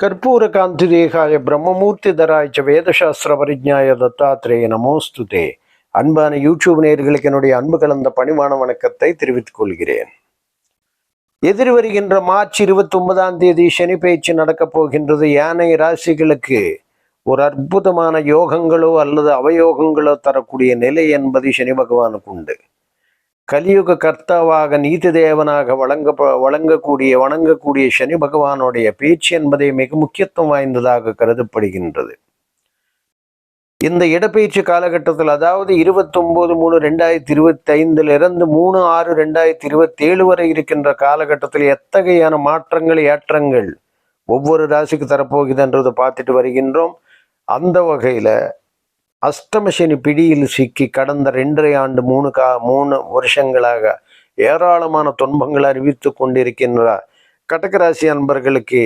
ಕರ್ಪೂರ ಕಾಂತಿದೇಹಾಯ பிரம்மமூர்த்தி தராய்ச்ச வேதசாஸ்திர பரிஜாய தத்தாத்திரேய நமோஸ்துதே அன்பான யூடியூப் நேயர்களுக்கு என்னுடைய அன்பு கலந்த பணிவான வணக்கத்தை தெரிவித்துக் கொள்கிறேன் எதிர் வருகின்ற மார்ச் இருபத்தி ஒன்பதாம் தேதி சனி பயிற்சி நடக்கப் போகின்றது யானை ராசிகளுக்கு ஒரு அற்புதமான யோகங்களோ அல்லது அவயோகங்களோ தரக்கூடிய நிலை என்பது சனி பகவானுக்கு உண்டு கலியுக கர்த்தாவாக நீதி தேவனாக வழங்க வழங்கக்கூடிய வணங்கக்கூடிய சனி பகவானுடைய பேச்சு என்பதை மிக முக்கியத்துவம் வாய்ந்ததாக கருதப்படுகின்றது. இந்த இடப்பெயர்ச்சி காலகட்டத்தில் அதாவது இருபத்தொன்பது மூணு ரெண்டாயிரத்தி இருபத்தி ஐந்துல இருந்து மூணு ஆறு ரெண்டாயிரத்தி இருபத்தி ஏழு வரை இருக்கின்ற காலகட்டத்தில் எத்தகையான மாற்றங்கள் ஏற்றங்கள் ஒவ்வொரு ராசிக்கு தரப்போகுதுன்றதை பார்த்துட்டு வருகின்றோம். அந்த வகையில அஷ்டமசனி பிடியில் சிக்கி கடந்த ரெண்டரை ஆண்டு மூணு கா மூணு வருஷங்களாக ஏராளமான துன்பங்களை அறிவித்து கொண்டிருக்கின்ற கடகராசி அன்பர்களுக்கு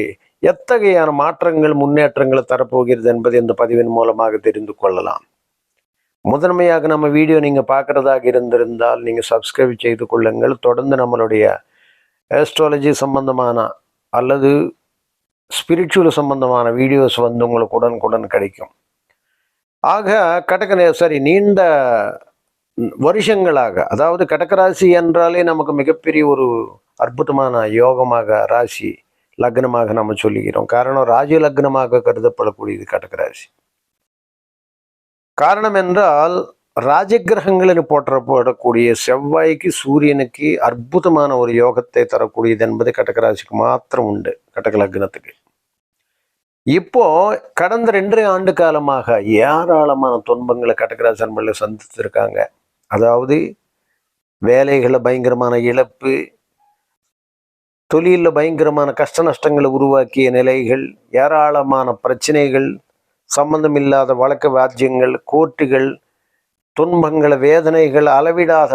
எத்தகையான மாற்றங்கள் முன்னேற்றங்கள் தரப்போகிறது என்பது இந்த பதிவின் மூலமாக தெரிந்து கொள்ளலாம். முதன்மையாக நம்ம வீடியோ நீங்கள் பார்க்குறதாக இருந்திருந்தால் நீங்கள் சப்ஸ்கிரைப் செய்து கொள்ளுங்கள். தொடர்ந்து நம்மளுடைய ஆஸ்ட்ராலஜி சம்பந்தமான அல்லது ஸ்பிரிச்சுவல் சம்பந்தமான வீடியோஸ் வந்து உங்களுக்கு உடனுக்குடன் கிடைக்கும். ஆக கடக சரி நீண்ட வருஷங்களாக அதாவது கடகராசி என்றாலே நமக்கு மிகப்பெரிய ஒரு அற்புதமான யோகமாக ராசி லக்னமாக நம்ம சொல்லுகிறோம். காரணம் ராஜ லக்னமாக கருதப்படக்கூடியது கடகராசி காரணம் என்றால் ராஜகிரகங்களில் போற்றப்படக்கூடிய செவ்வாய்க்கு சூரியனுக்கு அற்புதமான ஒரு யோகத்தை தரக்கூடியது என்பது கடகராசிக்கு மாத்திரம் உண்டு கடக லக்னத்துக்கு. இப்போ கடந்த ரெண்டரை ஆண்டு காலமாக ஏராளமான துன்பங்களை கடகராசி அன்பர்கள் சந்தித்திருக்காங்க. அதாவது வேலைகளை பயங்கரமான இழப்பு தொழிலில் பயங்கரமான கஷ்ட நஷ்டங்களை உருவாக்கிய நிலைகள் ஏராளமான பிரச்சனைகள் சம்பந்தமில்லாத வழக்க வாத்தியங்கள் கோர்ட்டுகள் துன்பங்கள் வேதனைகள் அளவிடாத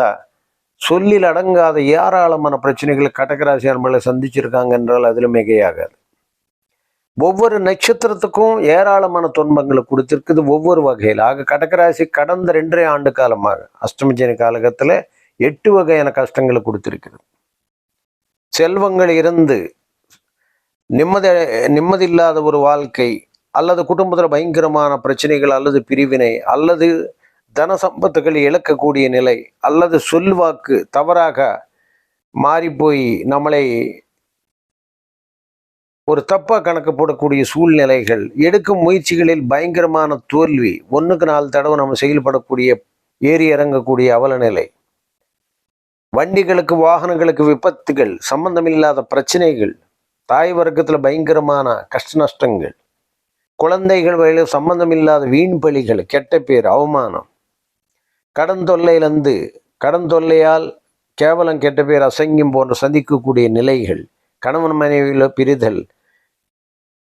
சொல்லில் அடங்காத ஏராளமான பிரச்சனைகளை கடகராசி அன்பர்களை சந்திச்சிருக்காங்க என்றால் அதில் மிகையாகாது. ஒவ்வொரு நட்சத்திரத்துக்கும் ஏராளமான துன்பங்களை கொடுத்துருக்குது ஒவ்வொரு வகையில். ஆக கடகராசி கடந்த ரெண்டரை ஆண்டு காலமாக அஷ்டமஜனி காலகத்தில் எட்டு வகையான கஷ்டங்களை கொடுத்துருக்குது. செல்வங்கள் இருந்து நிம்மதி நிம்மதி இல்லாத ஒரு வாழ்க்கை அல்லது குடும்பத்தில் பயங்கரமான பிரச்சனைகள் அல்லது பிரிவினை அல்லது தன சம்பத்துக்களை இழக்கக்கூடிய நிலை அல்லது சொல்வாக்கு தவறாக மாறிப்போய் நம்மளை ஒரு தப்பாக கணக்கு போடக்கூடிய சூழ்நிலைகள் எடுக்கும் முயற்சிகளில் பயங்கரமான தோல்வி ஒன்றுக்கு நாலு தடவை நம்ம செயல்படக்கூடிய ஏறி இறங்கக்கூடிய அவலநிலை. வண்டிகளுக்கு வாகனங்களுக்கு விபத்துகள் சம்பந்தமில்லாத பிரச்சனைகள் தாய் வர்க்கத்தில் பயங்கரமான கஷ்ட நஷ்டங்கள் குழந்தைகள் வழியில் சம்பந்தமில்லாத வீண் பலிகள் கெட்ட பேர் அவமானம். கடன் தொல்லையிலிருந்து கடன் தொல்லையால் கேவலம் கெட்ட பேர் அசங்கியம் போன்ற சந்திக்கக்கூடிய நிலைகள் கணவன் மனைவியில் பிரிதல்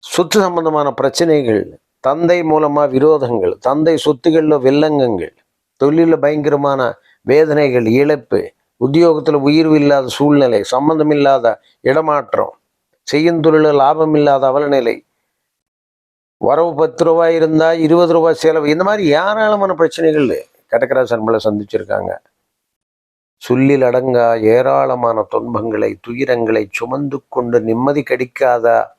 சொத்து சம்பந்தமான பிரச்சனைகள் தந்தை மூலமாக விரோதங்கள் தந்தை சொத்துகளில் வெள்ளங்கங்கள் தொழிலில் பயங்கரமான வேதனைகள் இழப்பு உத்தியோகத்தில் உயிர்வு இல்லாத சூழ்நிலை சம்பந்தம் இல்லாத இடமாற்றம் செய்யும் தொழிலில் லாபம் இல்லாத அவலநிலை வரவு பத்து ரூபாய் இருந்தால் இருபது ரூபாய் செலவு இந்த மாதிரி ஏராளமான பிரச்சனைகள் கடற்கராசி சந்திச்சிருக்காங்க. சொல்லில் அடங்கா ஏராளமான துன்பங்களை துயரங்களை சுமந்து கொண்டு நிம்மதி கடிக்காத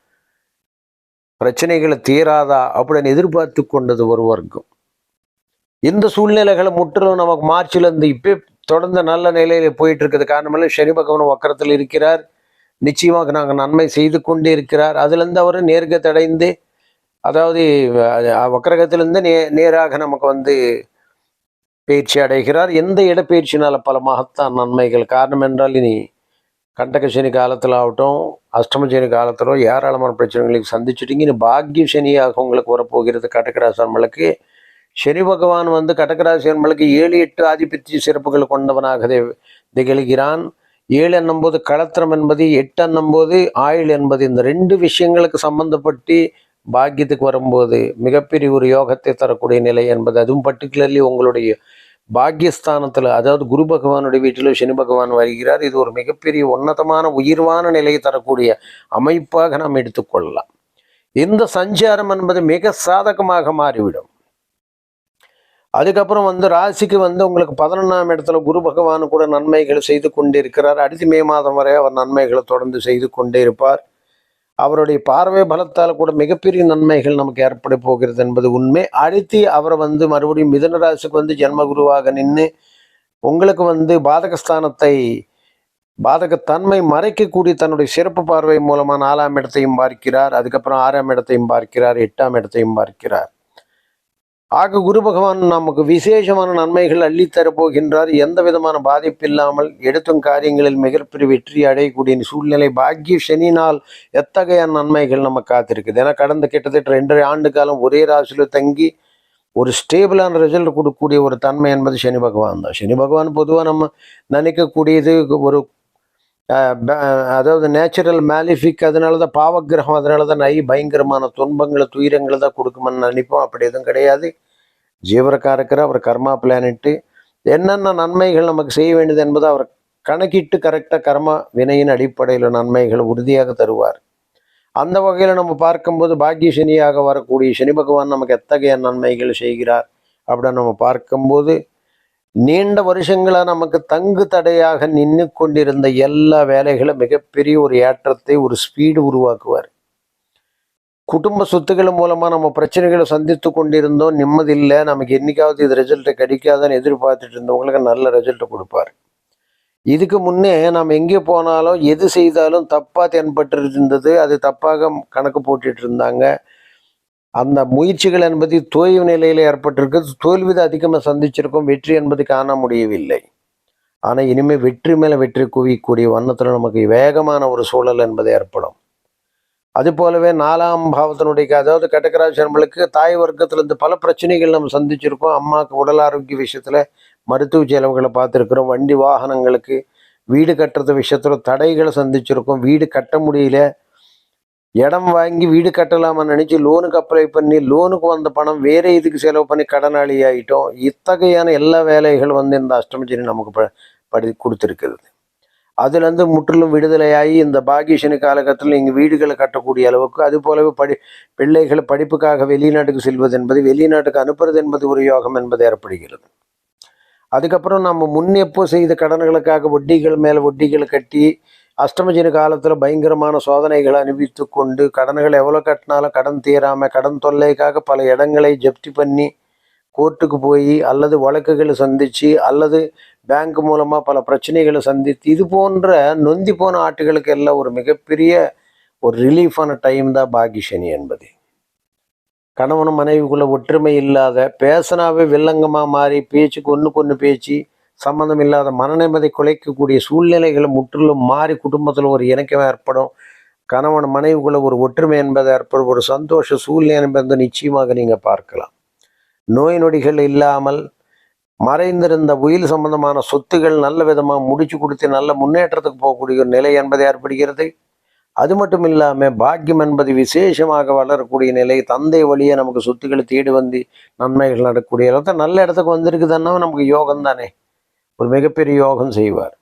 பிரச்சனைகளை தீராதா அப்படின்னு எதிர்பார்த்து கொண்டது ஒரு வர்க்கம். இந்த சூழ்நிலைகளை முற்றிலும் நமக்கு மார்ச்சில் இருந்து இப்போ தொடர்ந்து நல்ல நிலையில போயிட்டு இருக்கிறது காரணமெல்லாம் சனி பகவான் வக்கரத்தில் இருக்கிறார். நிச்சயமாக நாங்கள் நன்மை செய்து கொண்டே இருக்கிறார். அதுலேருந்து அவர் நேர்கத்தடைந்து அதாவது வக்கரகத்திலிருந்து நே நேராக நமக்கு வந்து பயிற்சி அடைகிறார். எந்த இடப்பெயர்ச்சினால பல மகத்தான் நன்மைகள். காரணம் என்றால் இனி கண்டகசனி காலத்தில் ஆகட்டும் அஷ்டமசனி காலத்திலோ ஏராளமான பிரச்சனைகளுக்கு சந்திச்சுட்டிங்க. இனி பாக்கிய சனியாக உங்களுக்கு வரப்போகிறது கடகராசன்மளுக்கு சனி பகவான் வந்து கடகராசி ஏழு எட்டு ஆதிபத்திய சிறப்புகள் கொண்டவனாக திகழ்கிறான். ஏழு என்னும்போது களத்திரம் என்பது எட்டு என்னும்போது ஆயுள் என்பது இந்த ரெண்டு விஷயங்களுக்கு சம்பந்தப்பட்டு பாக்கியத்துக்கு வரும்போது மிகப்பெரிய ஒரு யோகத்தை தரக்கூடிய நிலை என்பது அதுவும் பர்டிகுலர்லி உங்களுடைய பாக்யஸ்தானத்தில் அதாவது குரு பகவானுடைய வீட்டில் சனி பகவான் வருகிறார். இது ஒரு மிகப்பெரிய உன்னதமான உயிர்வான நிலையை தரக்கூடிய அமைப்பாக நாம் எடுத்துக்கொள்ளலாம் இந்த சஞ்சாரம் என்பது மிக சாதகமாக மாறிவிடும். அதுக்கப்புறம் வந்து ராசிக்கு வந்து உங்களுக்கு பதினொன்றாம் இடத்துல குரு பகவான் கூட நன்மைகள் செய்து கொண்டிருக்கிறார். அடுத்த மே மாதம் வரை அவர் நன்மைகளை தொடர்ந்து செய்து கொண்டே இருப்பார். அவருடைய பார்வை பலத்தால் கூட மிகப்பெரிய நன்மைகள் நமக்கு ஏற்பட போகிறது என்பது உண்மை. அடுத்து அவரை வந்து மறுபடியும் மிதனராசுக்கு வந்து ஜென்மகுருவாக நின்று உங்களுக்கு வந்து பாதகஸ்தானத்தை பாதகத்தன்மை மறைக்கக்கூடிய தன்னுடைய சிறப்பு பார்வை மூலமாக நாலாம் இடத்தையும் பார்க்கிறார். அதுக்கப்புறம் ஆறாம் இடத்தையும் பார்க்கிறார். எட்டாம் இடத்தையும் பார்க்கிறார். ஆக குரு பகவான் நமக்கு விசேஷமான நன்மைகள் அள்ளித்தரப்போகின்றார். எந்த விதமான பாதிப்பு இல்லாமல் எடுத்தும் காரியங்களில் மிகப்பெரிய வெற்றி அடையக்கூடிய சூழ்நிலை பாக்கிய சனினால் எத்தகைய நன்மைகள் நம்ம காத்திருக்குது? ஏன்னா கடந்த கிட்டத்தட்ட ரெண்டரை ஆண்டு காலம் ஒரே ராசியில் தங்கி ஒரு ஸ்டேபிளான ரிசல்ட் கொடுக்கக்கூடிய ஒரு தன்மை என்பது சனி பகவான் தான். சனி பகவான் பொதுவாக நம்ம நினைக்கக்கூடியது ஒரு அதாவது நேச்சுரல் மேலிஃபிக் அதனால தான் பாவக்கிரகம் அதனால தான் நை பயங்கரமான துன்பங்களை துயரங்களை தான் கொடுக்குமான்னு நினைப்போம். அப்படி எதுவும் கிடையாது. ஜீவரக்காரக்கர் அவர் கர்மா பிளானெட்டு என்னென்ன நன்மைகள் நமக்கு செய்ய வேண்டியது என்பதை அவர் கணக்கிட்டு கரெக்டாக கர்மா வினையின் அடிப்படையில் நன்மைகள் உறுதியாக தருவார். அந்த வகையில் நம்ம பார்க்கும்போது பாக்கிய சனியாக வரக்கூடிய சனி பகவான் நமக்கு எத்தகைய நன்மைகள் செய்கிறார்? அப்படின்னு நம்ம பார்க்கும்போது நீண்ட வருஷங்களா நமக்கு தங்கு தடையாக நின்று கொண்டிருந்த எல்லா வேலைகளும் மிகப்பெரிய ஒரு ஏற்றத்தை ஒரு ஸ்பீடு உருவாக்குவார். குடும்ப சொத்துக்கள் மூலமா நம்ம பிரச்சனைகளை சந்தித்து கொண்டிருந்தோம். நிம்மதி இல்லை நமக்கு என்னைக்காவது இது ரிசல்ட்டை கிடைக்காதுன்னு எதிர்பார்த்துட்டு இருந்தவங்களுக்கு நல்ல ரிசல்ட்டை கொடுப்பார். இதுக்கு முன்னே நாம் எங்கே போனாலும் எது செய்தாலும் தப்பாக தென்பட்டு இருந்தது. அது தப்பாக கணக்கு போட்டுட்டு இருந்தாங்க. அந்த முயற்சிகள் என்பது தோய்வு நிலையில் ஏற்பட்டிருக்கு. தோல்வி தான் அதிகமாக சந்திச்சிருக்கோம். வெற்றி என்பது காண முடியவில்லை. ஆனால் இனிமேல் வெற்றி மேலே வெற்றி குவிக்கக்கூடிய வண்ணத்தில் நமக்கு வேகமான ஒரு சூழல் என்பது ஏற்படும். அது போலவே நாலாம் பாவத்தினுடைய அதாவது கடகராசி நம்மளுக்கு தாய் வர்க்கத்திலேருந்து பல பிரச்சனைகள் நம்ம சந்திச்சிருக்கோம். அம்மாவுக்கு உடல் ஆரோக்கிய விஷயத்தில் மருத்துவ செலவுகளை பார்த்துருக்குறோம். வண்டி வாகனங்களுக்கு வீடு கட்டுறது விஷயத்தில் தடைகளை சந்திச்சிருக்கோம். வீடு கட்ட முடியல. இடம் வாங்கி வீடு கட்டலாமான்னு நினச்சி லோனுக்கு அப்ளை பண்ணி லோனுக்கு வந்த பணம் வேற இதுக்கு செலவு பண்ணி கடனாளி ஆகிட்டோம் இத்தகையான எல்லா வேலைகள் வந்து இந்த அஷ்டமச்சரி நமக்கு ப படி கொடுத்துருக்குது அதுலேருந்து முற்றிலும் விடுதலையாகி இந்த பாகியசனி காலகட்டத்தில் இங்கே வீடுகளை கட்டக்கூடிய அளவுக்கு அது போலவே படி பிள்ளைகளை படிப்புக்காக வெளிநாட்டுக்கு செல்வது என்பது வெளிநாட்டுக்கு அனுப்புறது என்பது ஒரு யோகம் என்பது ஏற்படுகிறது. அதுக்கப்புறம் நம்ம முன்னெப்போ செய்த கடன்களுக்காக வட்டிகள் மேலே வட்டிகளை கட்டி அஷ்டமஜின காலத்தில் பயங்கரமான சோதனைகளை அனுபவித்து கொண்டு கடன்கள் எவ்வளோ கட்டினாலும் கடன் தீராமல் கடன் தொல்லைக்காக பல இடங்களை ஜப்தி பண்ணி கோர்ட்டுக்கு போய் அல்லது வழக்குகளை சந்தித்து அல்லது பேங்க் மூலமாக பல பிரச்சனைகளை சந்தித்து இது போன்ற நொந்தி போன ஆட்டுகளுக்கு எல்லாம் ஒரு மிகப்பெரிய ஒரு ரிலீஃபான டைம் தான் பாகிஷனி என்பது. கணவனும் மனைவிக்குள்ளே ஒற்றுமை இல்லாத பேசினாவே வில்லங்கமாக மாறி பேச்சுக்கு ஒன்றுக்கு ஒன்று பேச்சு சம்மந்தம் இல்லாத மனநிம்மதி குலைக்கக்கூடிய சூழ்நிலைகளை முற்றிலும் மாறி குடும்பத்தில் ஒரு இணக்கம் ஏற்படும். கணவன் மனைவிக்குள்ள ஒரு ஒற்றுமை என்பது ஏற்படும். ஒரு சந்தோஷ சூழ்நிலை என்பது நிச்சயமாக நீங்கள் பார்க்கலாம். நோய் நொடிகள் இல்லாமல் மறைந்திருந்த உயில் சம்பந்தமான சொத்துகள் நல்ல விதமாக முடிச்சு கொடுத்து நல்ல முன்னேற்றத்துக்கு போகக்கூடிய ஒரு நிலை என்பது ஏற்படுகிறது. அது மட்டும் இல்லாமல் பாக்கியம் என்பது விசேஷமாக வளரக்கூடிய நிலை தந்தை வழியே நமக்கு சொத்துக்களை தேடி வந்து நன்மைகள் நடக்கக்கூடிய அளவுக்கு நல்ல இடத்துக்கு வந்திருக்குதுன்னா நமக்கு யோகம் தானே ஒரு மிகப்பெரிய யோகம் செய்வார்.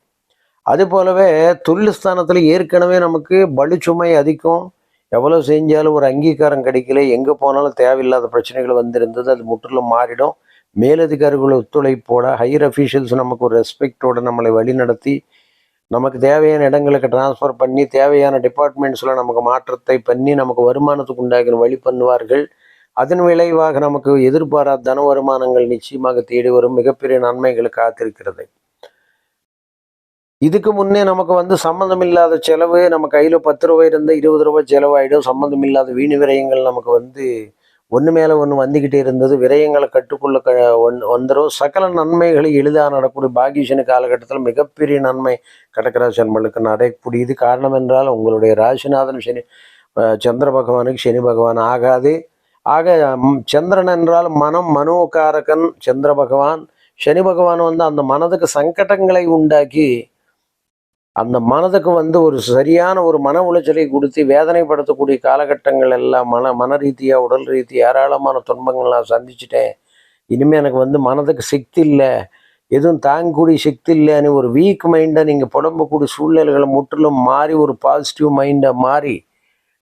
அது போலவே துல்லிஸ்தானத்தில் ஏற்கனவே நமக்கு பலுச்சுமை அதிகம். எவ்வளோ செஞ்சாலும் ஒரு அங்கீகாரம் கிடைக்கல. எங்கே போனாலும் தேவையில்லாத பிரச்சனைகள் வந்திருந்தது. அது முற்றிலும் மாறிடும். மேலதிகாரிகள் ஒத்துழைப்போட ஹையர் அஃபீஷியல்ஸ் நமக்கு ஒரு ரெஸ்பெக்டோட நம்மளை வழிநடத்தி நமக்கு தேவையான இடங்களுக்கு டிரான்ஸ்ஃபர் பண்ணி தேவையான டிபார்ட்மெண்ட்ஸில் நமக்கு மாற்றத்தை பண்ணி நமக்கு வருமானத்துக்கு உண்டாகிற வழி பண்ணுவார்கள். அதன் விளைவாக நமக்கு எதிர்பாராத தன வருமானங்கள் நிச்சயமாக தேடி வரும் மிகப்பெரிய நன்மைகளை காத்திருக்கிறது. இதுக்கு முன்னே நமக்கு வந்து சம்மந்தம் இல்லாத செலவு நம்ம கையில் பத்து ரூபாய் இருந்தால் இருபது ரூபாய் செலவாயிடும். சம்மந்தம் இல்லாத வீணு விரயங்கள் நமக்கு வந்து ஒன்று மேலே ஒன்று வந்துக்கிட்டே இருந்தது. விரயங்களை கட்டுக்குள்ள க ஒன் வந்துடும் சகல நன்மைகளை எளிதாக நடக்கூடிய பாகியசனி காலகட்டத்தில் மிகப்பெரிய நன்மை கடகராசன்மலுக்கு நடக்கக்கூடியது காரணம் என்றால் உங்களுடைய ராசிநாதன் சனி சந்திர பகவானுக்கு சனி பகவான் ஆகாது. ஆக சந்திரன் என்றால் மனம் மனோகாரகன் சந்திர பகவான். சனி பகவான் வந்து அந்த மனதுக்கு சங்கடங்களை உண்டாக்கி அந்த மனதுக்கு வந்து ஒரு சரியான ஒரு மன உளைச்சலை கொடுத்து வேதனைப்படுத்தக்கூடிய காலகட்டங்கள் எல்லாம் மன மன ரீதியாக உடல் ரீதியாக ஏராளமான துன்பங்கள் நான் சந்திச்சிட்டேன். இனிமேல் எனக்கு வந்து மனதுக்கு சக்தி இல்லை. எதுவும் தாங்கக்கூடிய சக்தி இல்லைன்னு ஒரு வீக் மைண்டை நீங்கள் புடம்பக்கூடிய சூழ்நிலைகளை முற்றிலும் மாறி ஒரு பாசிட்டிவ் மைண்டை மாறி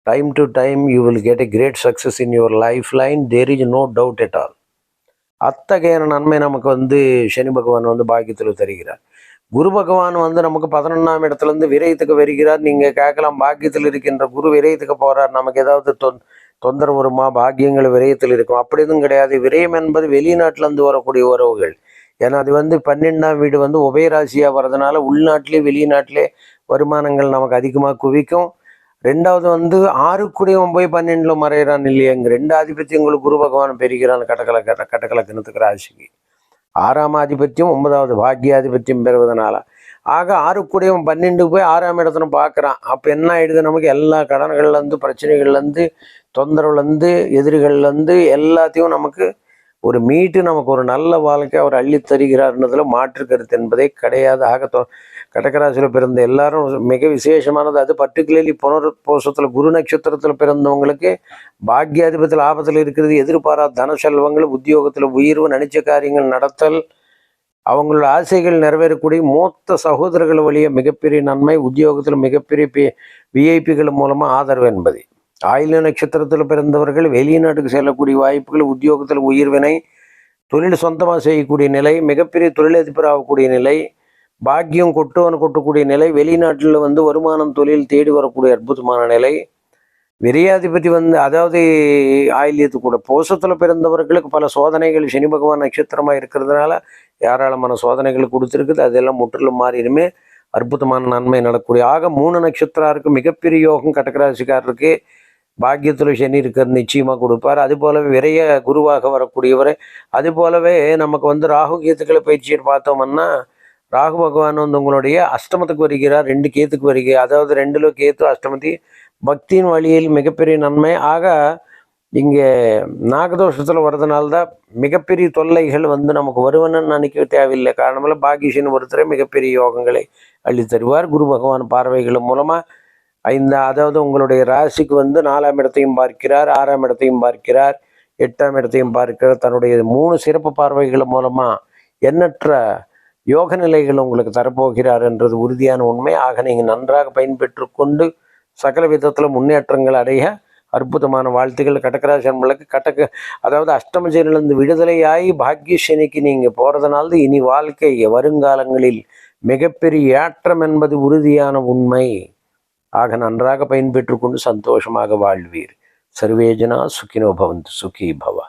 time to time you will get a great success in your life line there is no doubt at all அத்தகைய நன்மை நமக்கு வந்து சனி பகவான் வந்து பாக்கியத்தில் தருகிறார். குரு பகவான் வந்து நமக்கு பதினொன்றாம் இடத்துலேருந்து விரயத்துக்கு வருகிறார். நீங்கள் கேட்கலாம் பாக்கியத்தில் இருக்கின்ற குரு விரயத்துக்கு போகிறார் நமக்கு ஏதாவது தொ- தொந்தரவு வருமா? பாக்கியங்கள் விரயத்தில் இருக்கும். அப்படி எதுவும் கிடையாது. விரயம் என்பது வெளிநாட்டிலேருந்து வரக்கூடிய உறவுகள். ஏன்னா அது வந்து பன்னெண்டாம் வீடு வந்து உபயராசியாக வர்றதுனால உள்நாட்டிலே வெளிநாட்டிலே வருமானங்கள் நமக்கு அதிகமாக குவிக்கும். ரெண்டாவது வந்து ஆறுக்குடையவன் போய் பன்னெண்டுல மறையிறான் இல்லையா இங்க ரெண்டு ஆதிபத்தியங்களுக்கு குரு பகவான் பெறுகிறான் கடகலக்க கடகலக்கணத்துக்கு ராசிக்கு. ஆறாம் ஆதிபத்தியம் ஒன்பதாவது பாக்கியாதிபத்தியம் பெறுவதனால. ஆக ஆறுக்குடையவன் பன்னெண்டு போய் ஆறாம் இடத்துல பார்க்குறான். அப்போ என்ன ஆயிடுது? நமக்கு எல்லா கடன்கள்லேருந்து பிரச்சனைகள்லேருந்து தொந்தரவுலேருந்து எதிரிகள்லேருந்து எல்லாத்தையும் நமக்கு ஒரு மீட்டு நமக்கு ஒரு நல்ல வாழ்க்கை அவர் அள்ளி தருகிறார்ன்றதுல மாற்று கருத்து என்பதே கிடையாது. ஆக தொ- கடகராசியில் பிறந்த எல்லாரும் மிக விசேஷமானது. அது பர்டிகுலர்லி புனர்போசத்தில் குரு நட்சத்திரத்தில் பிறந்தவங்களுக்கு பாக்கியாதிபத்தில் ஆபத்தில் இருக்கிறது எதிர்பாராத தன செல்வங்கள் உத்தியோகத்தில் உயர்வு நினைச்ச காரியங்கள் நடத்தல் அவங்களோட ஆசைகள் நிறைவேறக்கூடிய மூத்த சகோதரர்கள் வழிய மிகப்பெரிய நன்மை உத்தியோகத்தில் மிகப்பெரிய பி விஐபிகள் மூலமாக ஆதரவு என்பது. ஆயுள நட்சத்திரத்தில் பிறந்தவர்கள் வெளிநாட்டுக்கு செல்லக்கூடிய வாய்ப்புகள் உத்தியோகத்தில் உயிர்வினை தொழில் சொந்தமாக செய்யக்கூடிய நிலை மிகப்பெரிய தொழிலதிபர் ஆகக்கூடிய நிலை பாக்கியம் கொட்டுவன் கொட்டக்கூடிய நிலை வெளிநாட்டில் வந்து வருமானம் தொழில் தேடி வரக்கூடிய அற்புதமான நிலை. விரையாதிபதி வந்து அதாவது ஆயில்யத்து கூட. போசத்தில் பிறந்தவர்களுக்கு பல சோதனைகள் சனி பகவான் நட்சத்திரமாக இருக்கிறதுனால ஏராளமான சோதனைகள் கொடுத்துருக்குது. அதெல்லாம் முற்றிலும் மாறிடுமே. அற்புதமான நன்மை நடக்கக்கூடிய. ஆக மூணு நட்சத்திராருக்கு மிகப்பெரிய யோகம் கடகராசிக்காரருக்கு பாக்கியத்தில் சனி இருக்கிறது நிச்சயமாக கொடுப்பார். அது போலவே விரைய குருவாக வரக்கூடியவர் அது போலவே நமக்கு வந்து ராகு கீத்துக்களை பயிற்சியை பார்த்தோம்னா ராகு பகவான் வந்து உங்களுடைய அஷ்டமத்துக்கு வருகிறார் ரெண்டு கேத்துக்கு வருகிறார். அதாவது ரெண்டுல கேத்து அஷ்டமத்தி பக்தியின் வழியில் மிகப்பெரிய நன்மை. ஆக இங்கே நாகதோஷத்தில் வர்றதுனால்தான் மிகப்பெரிய தொல்லைகள் வந்து நமக்கு வருவன்னு நினைக்க தேவையில்லை. காரணமெல்லாம் பாகிஷன் ஒருத்தரை மிகப்பெரிய யோகங்களை அள்ளித்தருவார் குரு பகவான் பார்வைகள் மூலமாக ஐந்து அதாவது உங்களுடைய ராசிக்கு வந்து நாலாம் இடத்தையும் பார்க்கிறார் ஆறாம் இடத்தையும் பார்க்கிறார் எட்டாம் இடத்தையும் பார்க்கிறார். தன்னுடைய மூணு சிறப்பு பார்வைகள் மூலமாக எண்ணற்ற யோக நிலைகள் உங்களுக்கு தரப்போகிறார் என்றது உறுதியான உண்மை. ஆக நீங்கள் நன்றாக பயன்பெற்று கொண்டு சகல விதத்தில் முன்னேற்றங்கள் அடைய அற்புதமான வாழ்த்துக்கள். கடகராசி நம்மளுக்கு கடக அதாவது அஷ்டமஜனிலிருந்து விடுதலையாகி பாக்கியசனிக்கு நீங்கள் போகிறதுனால இனி வாழ்க்கை வருங்காலங்களில் மிகப்பெரிய ஏற்றம் என்பது உறுதியான உண்மை. ஆக நன்றாக பயன்பெற்று கொண்டு சந்தோஷமாக வாழ்வீர். சர்வேஜனா சுகினோ பவந்து சுகி பவ.